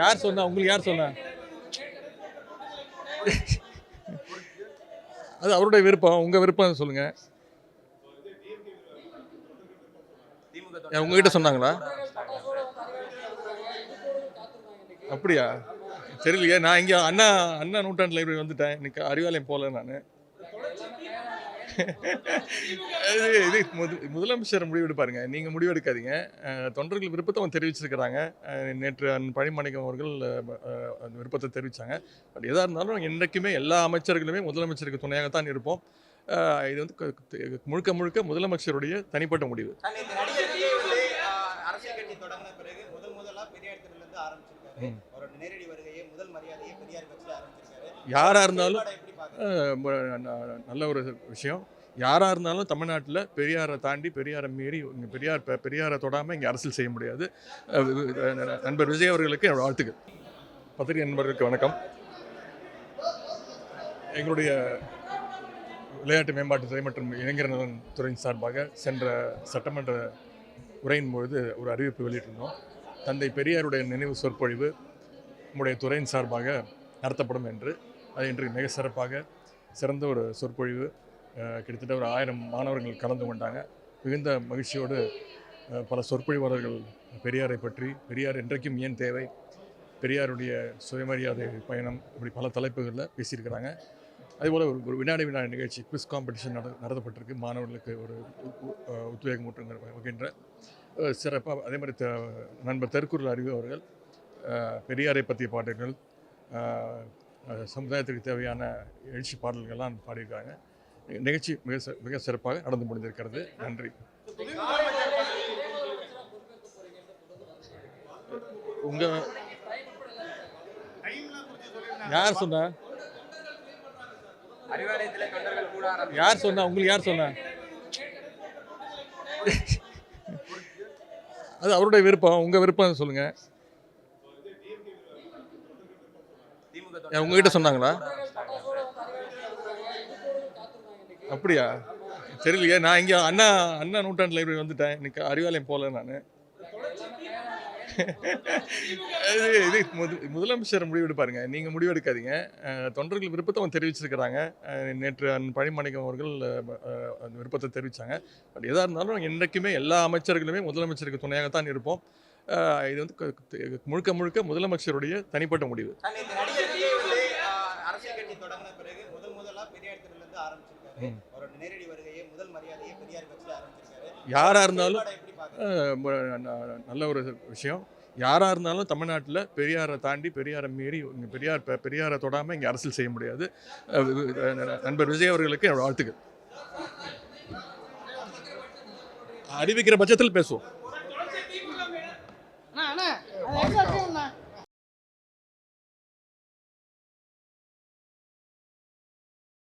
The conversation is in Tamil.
யார் சொன்னா? உங்களுக்கு யார் சொன்னா? அது அவருடைய விருப்பம். உங்க விருப்பம் சொல்லுங்க. உங்ககிட்ட சொன்னாங்களா? அப்படியா? தெரியலையே. நான் இங்கே அண்ணா அண்ணா நூற்றாண்டு லைப்ரரி வந்துட்டேன். இன்னைக்கு அறிவாலயம் போகல நான். இது இது முது முதலமைச்சர் முடிவெடுப்பாருங்க நீங்கள் முடிவெடுக்காதீங்க. தொண்டர்கள் விருப்பத்தை அவங்க தெரிவிச்சிருக்கிறாங்க. நேற்று பழிமணிக்கம் அவர்கள் அந்த விருப்பத்தை தெரிவித்தாங்க பட் எதாக இருந்தாலும் என்றைக்குமே எல்லா அமைச்சர்களுமே முதலமைச்சருக்கு துணையாகத்தான் இருப்போம். இது வந்து முழுக்க முழுக்க முதலமைச்சருடைய தனிப்பட்ட முடிவு. யாராக இருந்தாலும் நல்ல ஒரு விஷயம். யாராக இருந்தாலும் தமிழ்நாட்டில் பெரியாரை தாண்டி பெரியாரை மீறி இங்கே பெரியார் பெரியாரை தொடாமல் இங்கே அரசியல் செய்ய முடியாது. நண்பர் விஜய் அவர்களுக்கு என்னோடய வாழ்த்துக்கள். பத்திரிகை நண்பர்களுக்கு வணக்கம். எங்களுடைய விளையாட்டு மேம்பாட்டு துறை மற்றும் இளைஞர் நலன் துறையின் சார்பாக சென்ற சட்டமன்ற உரையின் பொழுது ஒரு அறிவிப்பு வெளியிட்டிருந்தோம். தந்தை பெரியாருடைய நினைவு சொற்பொழிவு நம்முடைய துறையின் சார்பாக நடத்தப்படும் என்று. அது இன்றைக்கு மிக சிறப்பாக சிறந்த ஒரு சொற்பொழிவு. கிட்டத்தட்ட ஒரு ஆயிரம் மாணவர்கள் கலந்து கொண்டாங்க. மிகுந்த மகிழ்ச்சியோடு பல சொற்பொழிவாளர்கள் பெரியாரை பற்றி பெரியார் என்றைக்கும் ஏன் தேவை பெரியாருடைய சுயமரியாதை பயணம் இப்படி பல தலைப்புகளில் பேசியிருக்கிறாங்க. அதேபோல் ஒரு ஒரு வினாடி வினாடி நிகழ்ச்சி குவிஸ் காம்படிஷன் நட நடத்தப்பட்டிருக்கு. மாணவர்களுக்கு ஒரு உத்வேகம் ஊட்டுங்கிற வகின்ற சிறப்பாக அதே மாதிரி த- நண்பர் தெற்குருள் அறிவு அவர்கள் பெரியாரை பற்றிய பாடல்கள் சமுதாயத்துக்கு தேவையான எழுச்சி பாடல்கள்லாம் பாடியிருக்காங்க. நிகழ்ச்சி மிக மிக சிறப்பாக நடந்து முடிந்திருக்கிறது. நன்றி. உங்க யார் சொன்னா? யார் சொன்னா? உங்களுக்கு யார் சொன்னா? அது அவருடைய விருப்பம். உங்க விருப்பம் சொல்லுங்க திமுக ஏன் உங்ககிட்ட சொன்னாங்களா? அப்படியா? தெரியலையே நான் இங்கே அண்ணா அண்ணா நூற்றாண்டு லைப்ரரி வந்துட்டேன். இன்னைக்கு அறிவாலயம் போகல நான். இது இது முது முதலமைச்சர் முடிவெடுப்பாருங்க நீங்கள் முடிவெடுக்காதீங்க. தொண்டர்கள் விருப்பத்தை அவங்க தெரிவிச்சிருக்கிறாங்க நேற்று அண்ணன் பழிமணிக்கம் அவர்கள் அந்த விருப்பத்தை தெரிவித்தாங்க பட் எதாக இருந்தாலும் என்றைக்குமே எல்லா அமைச்சர்களுமே முதலமைச்சருக்கு துணையாகத்தான் இருப்போம். இது வந்து முழுக்க முழுக்க முதலமைச்சருடைய தனிப்பட்ட முடிவு நேற்று நடிகர் விஜய் வந்து ஆஹ், அரசியல் கட்சி தொடங்கின பிறகு முதல் முதலா பெரியார் திடல்ல இருந்து ஆரம்பிச்சிருக்காரு அவரோட நேரடி வருகையை முதல் மரியாதையை பெரியார் கட்சியில ஆரம்பிச்சிருக்காரு. யாராக இருந்தாலும் நல்ல ஒரு விஷயம். யாராக இருந்தாலும் தமிழ்நாட்டில் பெரியாரை தாண்டி பெரியாரை மீறி இங்கே பெரியார் பெரியாரை தொடாமல் இங்கே அரசியல் செய்ய முடியாது. நண்பர் விஜய் அவர்களுக்கு என்னோட வாழ்த்துக்கள். அறிவிக்கிற பட்சத்தில் பேசுவோம்.